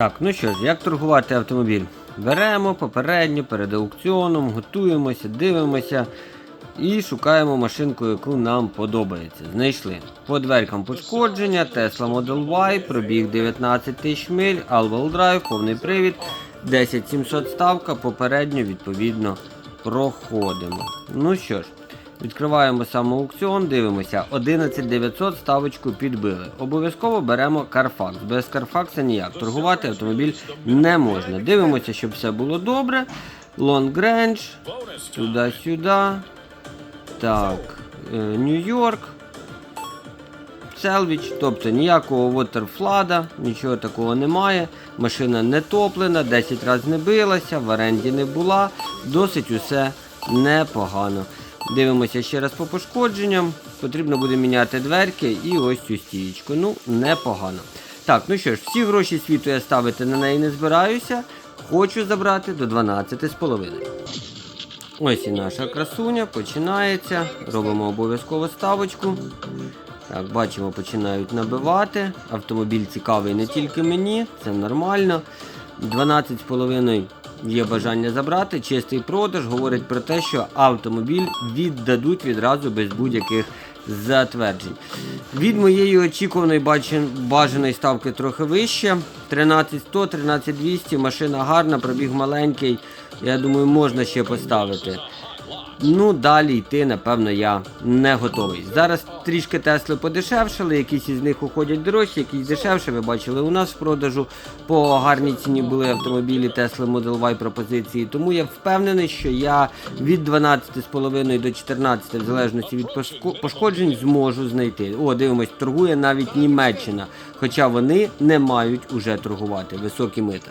Так, ну що ж, як торгувати автомобіль? Беремо попередньо перед аукціоном, готуємося, дивимося і шукаємо машинку, яку нам подобається. Знайшли. По дверкам пошкодження, Tesla Model Y, пробіг 19 тисяч миль, All-Wheel Drive, повний привід, 10700 ставка, попередньо відповідно проходимо. Ну що ж, Відкриваємо сам аукціон, дивимося, 11900 ставочку підбили. Обов'язково беремо Carfax. Без Carfax ніяк. Торгувати автомобіль не можна. Дивимося, щоб все було добре. Long Range, туди-сюди. Так, е, Нью-Йорк. Селвіч, тобто ніякого вотерфлада, нічого такого немає. Машина не топлена, 10 разів не билася, в оренді не була. Досить усе непогано. Дивимося ще раз по пошкодженням. Потрібно буде міняти дверки і ось цю стієчку. Ну, непогано. Так, ну що ж, всі гроші світу я ставити на неї не збираюся. Хочу забрати до 12,5. Ось і наша красуня починається. Робимо обов'язково ставочку. Так, бачимо, починають набивати. Автомобіль цікавий не тільки мені, це нормально. 12,5 є бажання забрати. Чистий продаж говорить про те, що автомобіль віддадуть відразу без будь-яких затверджень. Від моєї очікуваної бажаної ставки трохи вище. 13100, 13200, машина гарна, пробіг маленький. Я думаю, можна ще поставити. Ну, далі йти, напевно, я не готовий. Зараз трішки Тесли подешевшали, якісь із них уходять дорожчі, якісь дешевше. Ви бачили у нас в продажу. По гарній ціні були автомобілі Tesla Model Y пропозиції. Тому я впевнений, що я від 12,5 до 14, в залежності від пошкоджень, зможу знайти. О, дивимось, торгує навіть Німеччина. Хоча вони не мають уже торгувати високі мита.